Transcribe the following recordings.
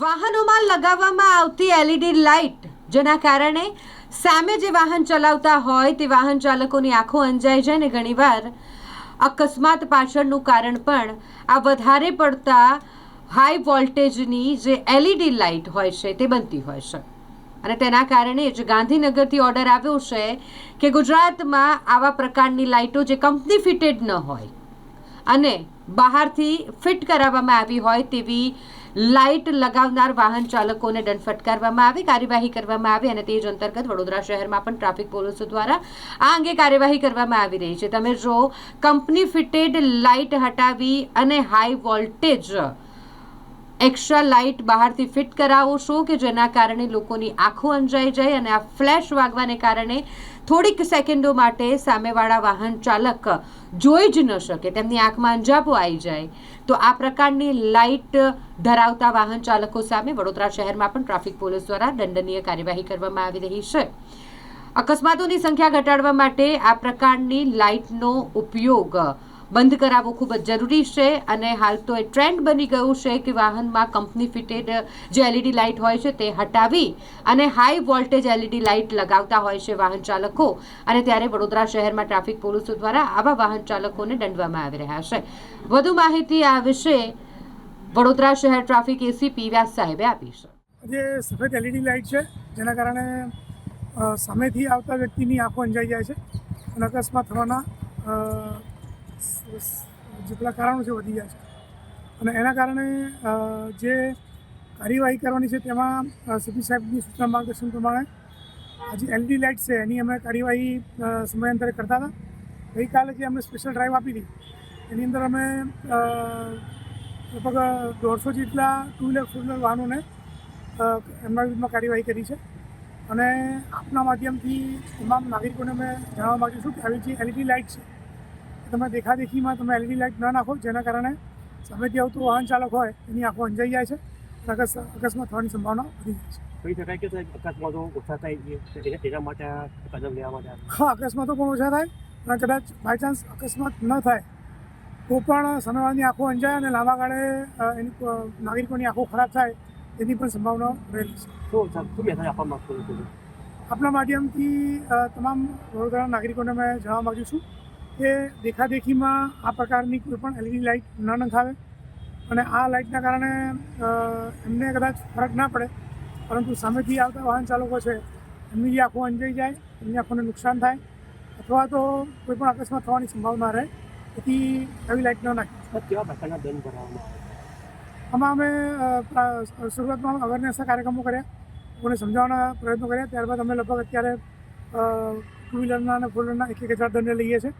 વાહનોમાં લગાવવામાં આવતી એલઈડી લાઇટ, જેના કારણે સામે જે વાહન ચલાવતા હોય તે વાહન ચાલકોની આંખો અંજાઈ જાય ને ઘણીવાર અકસ્માત પાછળનું કારણ પણ આ વધારે પડતા હાઈ વોલ્ટેજની જે એલઈડી લાઇટ હોય છે તે બનતી હોય છે. અને તેના કારણે જ ગાંધીનગરથી ઓર્ડર આવ્યો છે કે ગુજરાતમાં આવા પ્રકારની લાઇટો જે કંપની ફિટેડ ન હોય અને બહારથી ફિટ કરાવવામાં આવી હોય તેવી લાઇટ લગાવનાર વાહન ચાલકોને દંડ ફટકારવામાં આવે, કાર્યવાહી કરવામાં આવે અને તે જ અંતર્ગત વડોદરા શહેરમાં પણ ટ્રાફિક પોલીસો દ્વારા આ અંગે કાર્યવાહી કરવામાં આવી રહી છે. તમે જો કંપની ફિટેડ લાઇટ હટાવી અને હાઈ વોલ્ટેજ એક્સ્ટ્રા લાઇટ બહારથી ફિટ કરાવો છો કે જેના કારણે લોકોની આંખો અંજાઈ જાય અને આ ફ્લેશ વાગવાને કારણે થોડીક સેકન્ડો માટે સામેવાળા વાહન ચાલક જોઈ જ ન શકે, તેમની આંખમાં અંજાપો આવી જાય. તો આ પ્રકારની લાઇટ ધરાવતા વાહન ચાલકો સામે વડોદરા શહેરમાં પણ ટ્રાફિક પોલીસ દ્વારા દંડનીય કાર્યવાહી કરવામાં આવી રહી છે. અકસ્માતોની સંખ્યા ઘટાડવા માટે આ પ્રકારની લાઇટનો ઉપયોગ બંધ કરાવવો ખૂબ જ જરૂરી છે અને હાલ તો એ ટ્રેન્ડ બની ગયું છે કે વાહનમાં કંપની ફિટેડ જે એલઈડી લાઇટ હોય છે તે હટાવી અને હાઈ વોલ્ટેજ એલઈડી લાઇટ લગાવતા હોય છે વાહન ચાલકો. અને ત્યારે વડોદરા શહેરમાં ટ્રાફિક પોલીસો દ્વારા આવા વાહન ચાલકોને દંડવામાં આવી રહ્યા છે. વધુ માહિતી આ વિશે વડોદરા શહેર ટ્રાફિક એસીપી વ્યાસ સાહેબે આપી છે. જે સફેદ એલઈડી લાઇટ છે, જેના કારણે સામેથી આવતા વ્યક્તિની આંખો અંજાઈ જાય છે અને અકસ્માત થવાના સ- જેટલા કારણો છે વધી ગયા છે. અને એના કારણે જે કાર્યવાહી કરવાની છે તેમાં સીપી સાહેબની સૂચના માર્ગદર્શન પ્રમાણે જે એલઈડી લાઇટ છે એની અમે કાર્યવાહી સમયાંતરે કરતા હતા. ગઈકાલે જે અમે સ્પેશિયલ ડ્રાઈવ આપી હતી, એની અંદર અમે લગભગ દોઢસો જેટલા ટુ વ્હીલર ફોર વ્હીલર વાહનોને એમના વિરુદ્ધમાં કાર્યવાહી કરી છે. અને આપના માધ્યમથી તમામ નાગરિકોને મેં જણાવવા માગીશું કે આવી જે એલઈડી લાઇટ છે તમે દેખાદેખીમાં તમે એલઈડી લાઇટ ન નાખો જેના કારણે સામેથી આવતું વાહન ચાલક હોય એની આંખો અંજાઈ જાય છે અકસ્માત થવાની સંભાવના વધી જાય છે. અકસ્માતો ઓછા થાય તેના માટે કદમ લેવા માટે હા અકસ્માતો પણ ઓછા થાય અને કદાચ બાય ચાન્સ અકસ્માત ન થાય તો પણ સામેવાળાની આંખો અંજાય અને લાંબા ગાળે એની નાગરિકોની આંખો ખરાબ થાય એની પણ સંભાવના રહેલી છે. તો શું મેસેજ આપવા માંગતો આપણા માધ્યમથી તમામ વડોદરાના નાગરિકોને મેં જણાવવા માગું છું. કે દેખાદેખીમાં આ પ્રકારની કોઈ પણ એલઈડી લાઇટ ન નખાવે. અને આ લાઇટના કારણે એમને કદાચ ફરક ના પડે. પરંતુ સામેથી આવતા વાહન ચાલકો છે એમની જે આંખો અંજાઈ જાય એમની આંખોને નુકસાન થાય અથવા તો કોઈ પણ અકસ્માત થવાની સંભાવના રહે તેથી એવી લાઇટ ન નાખી. કેવા પ્રકારના દંડ ભરવામાં આવે આમાં અમે શરૂઆતમાં અવેરનેસના કાર્યક્રમો કર્યા. લોકોને સમજાવવાના પ્રયત્નો કર્યા. ત્યારબાદ અમે લગભગ અત્યારે ટુ વ્હીલરના અને ફોર વ્હીલરના એક એક હજાર દંડ લઈએ છીએ.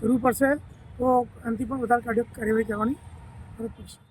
જરૂર પડશે તો એનાથી પણ વધારે કાર્ય કાર્યવાહી કરવાની ફરજ પડશે.